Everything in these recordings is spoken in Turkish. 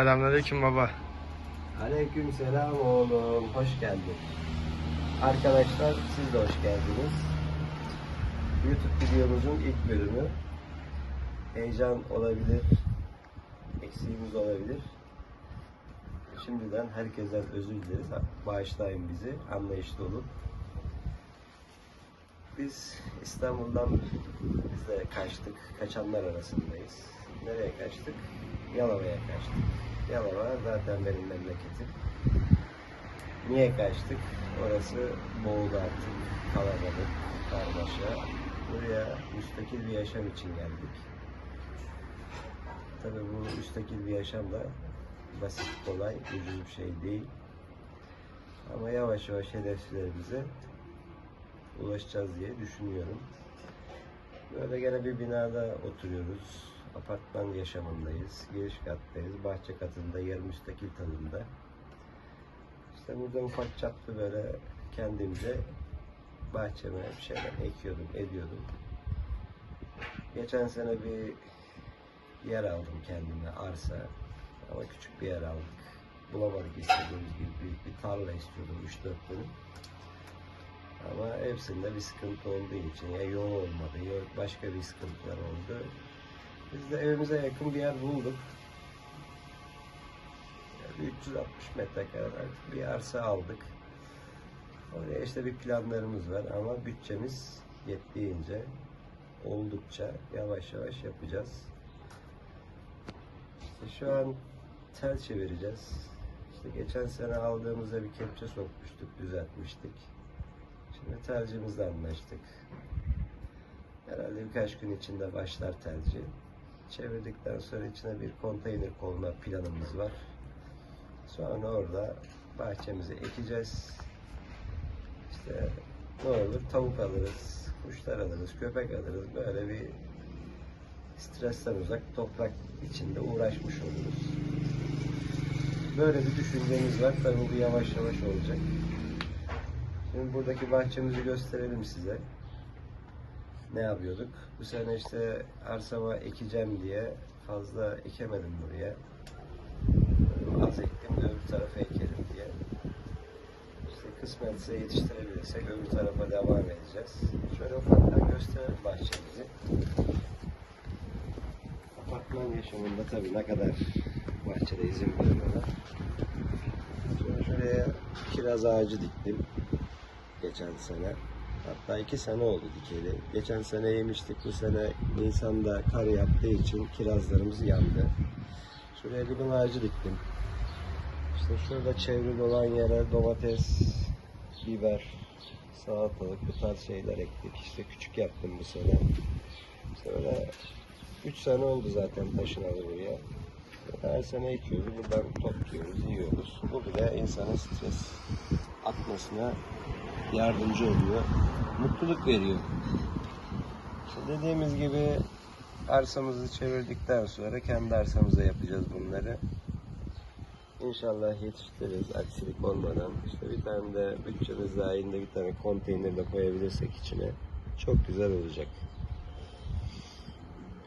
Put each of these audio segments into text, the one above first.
Selamünaleyküm baba. Aleyküm selam oğlum, hoş geldin. Arkadaşlar siz de hoş geldiniz. YouTube videomuzun ilk bölümü. Heyecan olabilir, eksiğimiz olabilir. Şimdiden herkesten özür dileriz. Bağışlayın bizi, anlayışlı olun. Biz İstanbul'dan biz de kaçtık, kaçanlar arasındayız. Nereye kaçtık? Yalova'ya kaçtık. Yalova zaten benim memleketim. Niye kaçtık? Orası boğulu artık, kalabalık, karmaşa. Buraya müstakil bir yaşam için geldik. Tabii bu müstakil bir yaşam da basit, kolay, ucuz bir şey değil. Ama yavaş yavaş hedeflerimize ulaşacağız diye düşünüyorum. Böyle gene bir binada oturuyoruz. Apartman yaşamındayız. Giriş kattayız. Bahçe katında yarı müstakil tadında. İşte burada ufak çaplı böyle kendimce bahçeme bir şeyler ekiyordum, ediyordum. Geçen sene bir yer aldım kendime, arsa. Ama küçük bir yer aldık. Bulamadık istediğimiz gibi büyük bir tarla istiyordum, 3-4 dönüm. Ama hepsinde bir sıkıntı olduğu için ya yol olmadı ya başka bir sıkıntılar oldu. Biz de evimize yakın bir yer bulduk. Yani 360 metrekare bir arsa aldık. Oraya işte bir planlarımız var ama bütçemiz yettiğince oldukça yavaş yavaş yapacağız. İşte şu an tel çevireceğiz. İşte geçen sene aldığımızda bir kepçe sokmuştuk, düzeltmiştik. Şimdi tercihimizle anlaştık. Herhalde birkaç gün içinde başlar tercih. Çevirdikten sonra içine bir konteyner koyma planımız var. Sonra orada bahçemizi ekeceğiz. İşte ne olur tavuk alırız, kuşlar alırız, köpek alırız. Böyle bir stresten uzak toprak içinde uğraşmış oluruz. Böyle bir düşüncemiz var. Tabii bu yavaş yavaş olacak. Şimdi buradaki bahçemizi gösterelim size. Ne yapıyorduk? Bu sene işte arsama ekeceğim diye fazla ekemedim buraya. Az ektim de öbür tarafa ekelim diye. İşte kısmetse yetiştirebilirsek öbür tarafa devam edeceğiz. Şöyle ufaktan gösterelim bahçemizi. Apartman yaşamında tabii ne kadar bahçede izin veriyorlar. Şöyle şuraya kiraz ağacı diktim geçen sene. Hatta iki sene oldu dikeli. Geçen sene yemiştik. Bu sene Nisan'da kar yaptığı için kirazlarımız yandı. Şuraya limon ağacı diktim. İşte şurada çevrili olan yere domates, biber, salatalık bu tarz şeyler ektik. İşte küçük yaptım bu sene. Öyle 3 sene oldu zaten taşınalı buraya. Her sene ekiyoruz, buradan topluyoruz, yiyoruz. Bu bile insanın stres atmasına yardımcı oluyor. Mutluluk veriyor. İşte dediğimiz gibi arsamızı çevirdikten sonra kendi arsamıza yapacağız bunları. İnşallah yetiştiririz aksilik olmadan. İşte bir tane de bütçemiz dahilinde bir tane konteyner de koyabilirsek içine çok güzel olacak.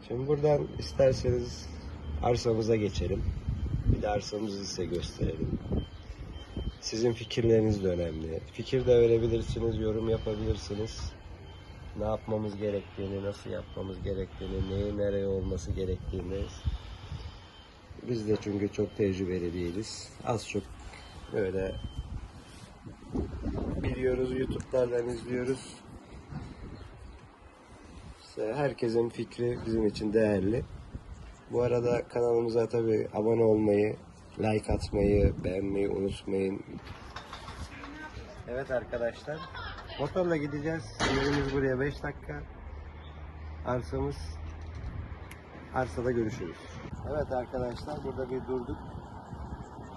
Şimdi buradan isterseniz arsamıza geçelim. Bir de arsamızı size gösterelim. Sizin fikirleriniz de önemli. Fikir de verebilirsiniz, yorum yapabilirsiniz. Ne yapmamız gerektiğini, nasıl yapmamız gerektiğini, neyin nereye olması gerektiğini. Biz de çünkü çok tecrübeli değiliz. Az çok böyle biliyoruz, YouTube'lardan izliyoruz. İşte herkesin fikri bizim için değerli. Bu arada kanalımıza tabii abone olmayı, like atmayı, beğenmeyi unutmayın. Evet arkadaşlar, motorla gideceğiz. Yerimiz buraya 5 dakika. Arsamız, arsada görüşürüz. Evet arkadaşlar, burada bir durduk.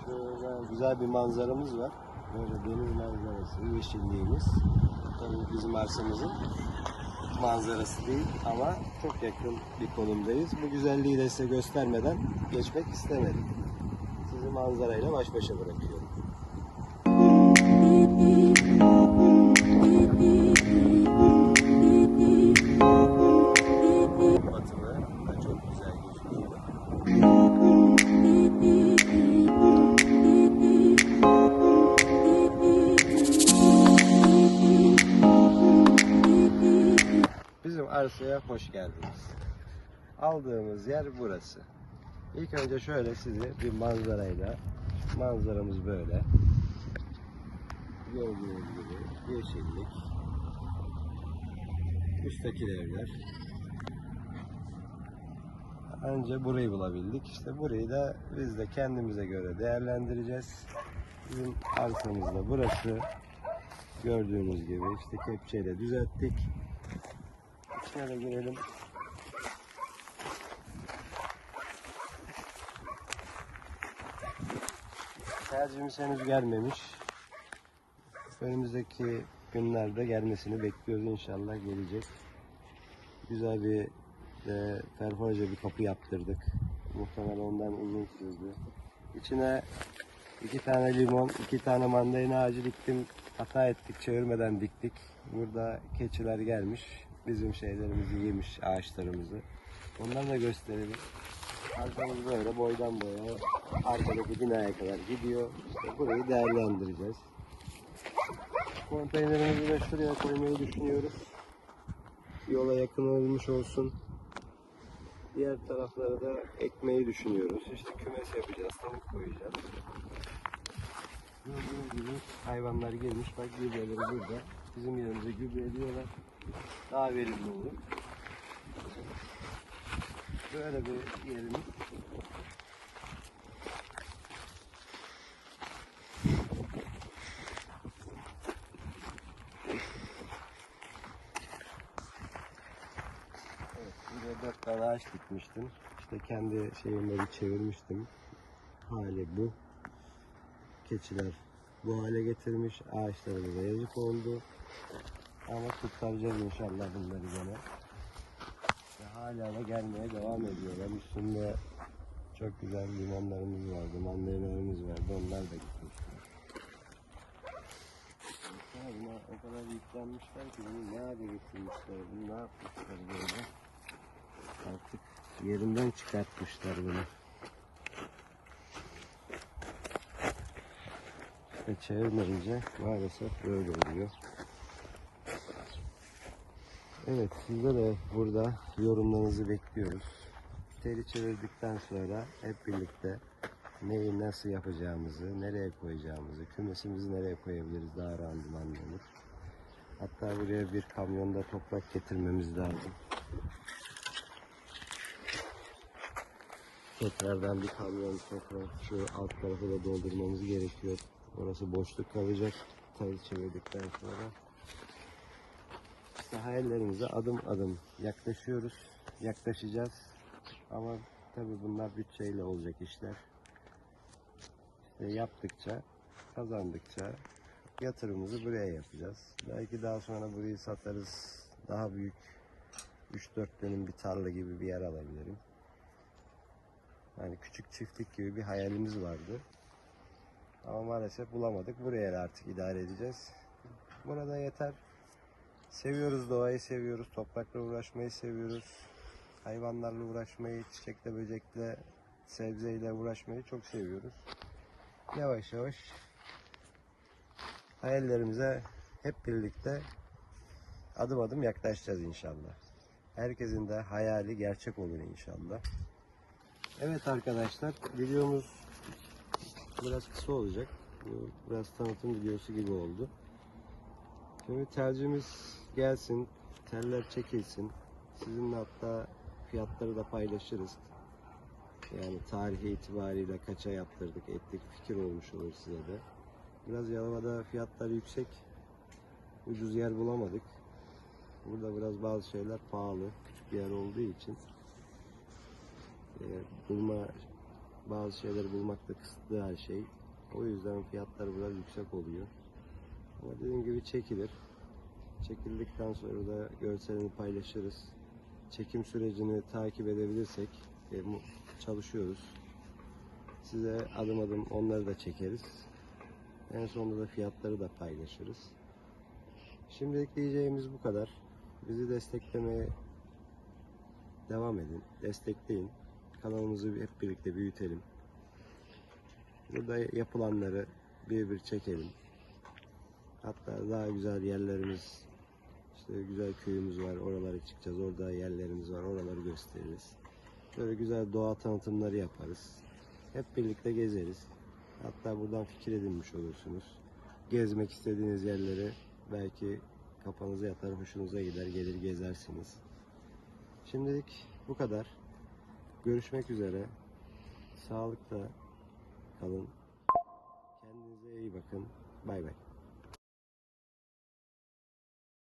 Şöyle güzel bir manzaramız var. Böyle deniz manzarası, yeşilliğimiz. Tabii bizim arsamızın manzarası değil ama çok yakın bir konumdayız. Bu güzelliği de size göstermeden geçmek istemedim manzarayla baş başa bırakıyorum. Batılı çok güzel arsaya hoş geldiniz. Aldığımız yer burası. İlk önce şöyle sizi bir manzarayla, manzaramız böyle. Gördüğünüz gibi yeşillik, müstakil evler. Anca burayı bulabildik. İşte burayı da biz de kendimize göre değerlendireceğiz. Bizim arsamızda burası. Gördüğünüz gibi işte kepçeyle düzelttik. İçine de girelim. Tercihimiz henüz gelmemiş. Önümüzdeki günlerde gelmesini bekliyoruz inşallah gelecek. Güzel bir de perforaja bir kapı yaptırdık. Muhtemelen ondan uzun sürdü. İçine iki tane limon, iki tane mandalina ağacı diktim. Hata ettik, çevirmeden diktik. Burada keçiler gelmiş. Bizim şeylerimizi yemiş, ağaçlarımızı. Onları da gösterelim. Arkamız böyle boydan boya arkadaki binaya kadar gidiyor. İşte burayı değerlendireceğiz. Konteynerimizi de şuraya koymayı düşünüyoruz. Yola yakın olmuş olsun. Diğer taraflara da ekmeği düşünüyoruz. İşte kümes yapacağız, tavuk koyacağız. Gördüğünüz gibi hayvanlar gelmiş. Bak gübreleri burada. Bizim yerimize gübre ediyorlar. Daha verimli olur. Böyle bir yerimiz. Evet, buraya dört ağaç dikmiştim. İşte kendi şeyimle bir çevirmiştim. Hali bu. Keçiler bu hale getirmiş. Ağaçlarımıza yazık oldu. Ama kurtaracağız inşallah bunları gene. Hala da gelmeye devam ediyorlar. Üstünde çok güzel limonlarımız vardı, mandalinalarımız vardı. Onlar da gitmişler. Ya buna o kadar yüklenmişler ki bunu ne hale getirmişler, bunu ne yapmışlar böyle. Artık yerinden çıkartmışlar bunu. Ve çevirmeyince maalesef böyle oluyor. Evet sizde de burada yorumlarınızı bekliyoruz. Teli çevirdikten sonra hep birlikte neyi nasıl yapacağımızı, nereye koyacağımızı, kümesimizi nereye koyabiliriz daha randımanlı olur. Hatta buraya bir kamyonda toprak getirmemiz lazım. Tekrardan bir kamyon toprak şu alt tarafı da doldurmamız gerekiyor. Orası boşluk kalacak. Tel çevirdikten sonra. İşte hayallerimize adım adım yaklaşıyoruz. Yaklaşacağız. Ama tabi bunlar bütçeyle olacak işler. İşte yaptıkça, kazandıkça yatırımımızı buraya yapacağız. Belki daha sonra burayı satarız. Daha büyük 3-4 dönüm bir tarla gibi bir yer alabilirim. Yani küçük çiftlik gibi bir hayalimiz vardı. Ama maalesef bulamadık. Buraya artık idare edeceğiz. Burada yeter. Seviyoruz doğayı seviyoruz. Toprakla uğraşmayı seviyoruz. Hayvanlarla uğraşmayı, çiçekle, böcekle, sebzeyle uğraşmayı çok seviyoruz. Yavaş yavaş hayallerimize hep birlikte adım adım yaklaşacağız inşallah. Herkesin de hayali gerçek olur inşallah. Evet arkadaşlar videomuz biraz kısa olacak. Biraz tanıtım videosu gibi oldu. Şimdi tercihimiz gelsin, teller çekilsin. Sizinle hatta fiyatları da paylaşırız. Yani tarihi itibariyle kaça yaptırdık, ettik fikir olmuş olur size de. Biraz Yalova'da fiyatlar yüksek. Ucuz yer bulamadık. Burada biraz bazı şeyler pahalı. Küçük bir yer olduğu için e, bulma bazı şeyleri bulmakta kısıtlı her şey. O yüzden fiyatlar biraz yüksek oluyor. Ama dediğim gibi çekilir. Çekildikten sonra da görselini paylaşırız. Çekim sürecini takip edebilirsek e, çalışıyoruz. Size adım adım onları da çekeriz. En sonunda da fiyatları da paylaşırız. Şimdilik diyeceğimiz bu kadar. Bizi desteklemeye devam edin. Destekleyin. Kanalımızı hep birlikte büyütelim. Burada yapılanları bir bir çekelim. Hatta daha güzel yerlerimiz, İşte güzel köyümüz var. Oralara çıkacağız. Orada yerlerimiz var. Oraları gösteririz. Böyle güzel doğa tanıtımları yaparız. Hep birlikte gezeriz. Hatta buradan fikir edinmiş olursunuz. Gezmek istediğiniz yerleri belki kafanıza yatar, hoşunuza gider, gelir gezersiniz. Şimdilik bu kadar. Görüşmek üzere. Sağlıkla kalın. Kendinize iyi bakın. Bay bay.